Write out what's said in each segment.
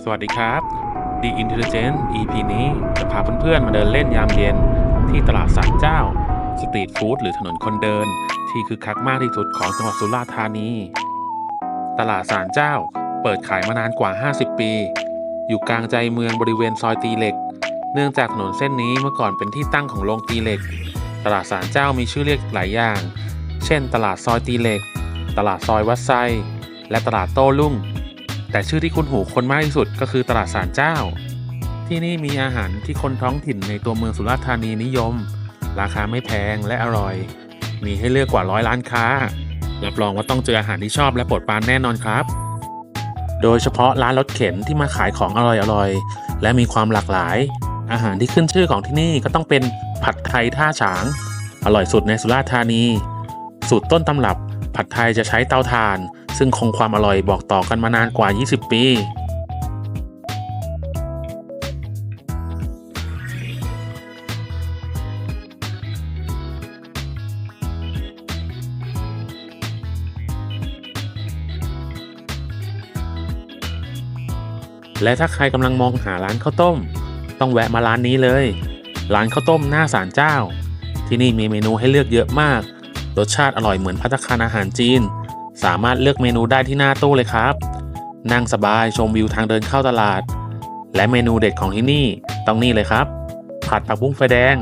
สวัสดีครับ The Intelligent EP นี้จะพาเพื่อนๆ มาเดินเล่นยามเย็น ที่ตลาดสันเจ้า สตรีทฟู้ดหรือถนนคนเดิน ที่คึกคักมากที่สุดของจังหวัดสุราษฎร์ธานี ตลาดสารเจ้า เปิดขายมานานกว่า 50 ปี อยู่กลางใจเมืองบริเวณซอยตีเหล็ก เนื่องจากถนนเส้นนี้เมื่อก่อนเป็นที่ตั้งของโรงตีเหล็ก ตลาดสารเจ้ามีชื่อเรียกหลายอย่าง เช่น ตลาดซอยตีเหล็ก ตลาดซอยวัดไซ และตลาดโต้รุ่ง แต่ชื่อที่คุ้นหูคนมากที่สุดก็คือตลาดสารเจ้า ที่นี่มีอาหารที่คนท้องถิ่นในตัวเมืองสุราษฎร์ธานีนิยม ราคาไม่แพงและอร่อย มีให้เลือกกว่าร้อยร้านค้า รับรองว่าต้องเจออาหารที่ชอบและโปรดปรานแน่นอนครับ โดยเฉพาะร้านรถเข็นที่มาขายของอร่อยๆ และมีความหลากหลาย อาหารที่ขึ้นชื่อของที่นี่ก็ต้องเป็นผัดไทยท่าฉาง อร่อยสุดในสุราษฎร์ธานี สูตรต้นตำรับ ผัดไทยจะใช้เตาถ่าน ซึ่งคงความอร่อยบอกต่อกันมานานกว่า 20 ปี และถ้าใครกำลังมองหาร้านข้าวต้ม ต้องแวะมาร้านนี้เลย ร้านข้าวต้มหน้าศาลเจ้า ที่นี่มีเมนูให้เลือกเยอะมาก รสชาติอร่อยเหมือนพัตตาคารอาหารจีน สามารถเลือกเมนูได้ที่หน้าตู้เลยครับ นั่งสบายชมวิวทางเดินเข้าตลาด และเมนูเด็ดของที่นี่ต้องนี่เลยครับ ผัดผักบุ้งไฟแดง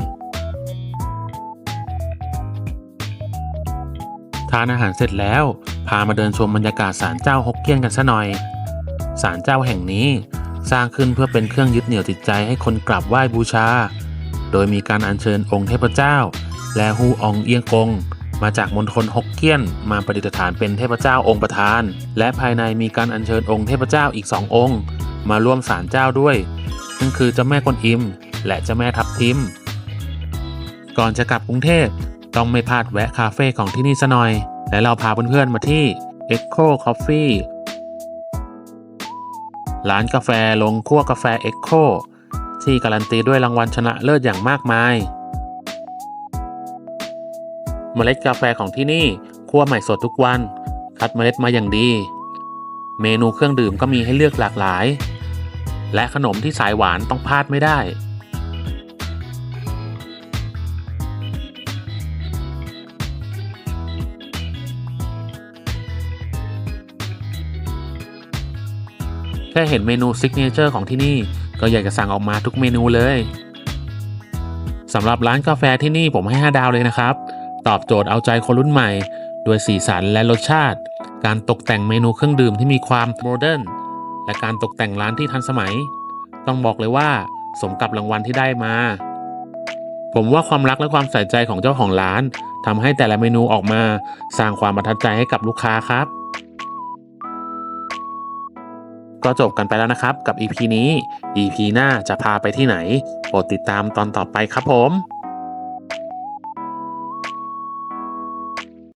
ทานอาหารเสร็จแล้ว พามาเดินชมบรรยากาศศาลเจ้าฮกเกี้ยนกันซะหน่อยศาลเจ้าแห่งนี้สร้างขึ้นเพื่อเป็นเครื่องยึดเหนี่ยวจิตใจให้คนกราบไหว้บูชา โดยมีการอัญเชิญองค์เทพเจ้า และฮูอองเอียงกง มาจากมณฑลฮกเกี้ยน มาประดิษฐานเป็นเทพเจ้าองค์ประธาน และภายในมีการอัญเชิญองค์เทพเจ้าอีกสององค์ มาร่วมศาลเจ้าด้วยนั่นคือเจ้าแม่กวนอิม และเจ้าแม่ทับทิม ก่อนจะกลับกรุงเทพต้องไม่พลาดแวะคาเฟ่ของที่นี่ซะหน่อย และเราพาเพื่อนๆมาที่ Echo Coffee ร้านกาแฟลงคั่วกาแฟ Echo ที่การันตีด้วยรางวัลชนะเลิศอย่างมากมาย เมล็ดกาแฟของที่นี่คั่วใหม่สดทุกวัน คัดเมล็ดมาอย่างดี เมนูเครื่องดื่มก็มีให้เลือกหลากหลาย และขนมที่สายหวานต้องพลาดไม่ได้ แค่เห็นเมนูซิกเนเจอร์ของที่นี่ก็อยากจะสั่งออกมาทุกเมนูเลยสำหรับร้านกาแฟที่นี่ผมให้ 5 ดาวเลยนะครับ ตอบโจทย์เอาใจคนรุ่นใหม่ ด้วยสีสันและรสชาติ การตกแต่งเมนูเครื่องดื่มที่มีความโมเดิร์นและการตกแต่งร้านที่ทันสมัย ต้องบอกเลยว่า สมกับรางวัลที่ได้มา ผมว่าความรักและความใส่ใจของเจ้าของร้านทำให้แต่ละเมนูออกมา สร้างความประทับใจให้กับลูกค้าครับ ก็จบกันไปแล้วนะครับกับ EP นี้ EP หน้าจะพาไปที่ไหนโปรดติดตามตอนต่อไปครับผม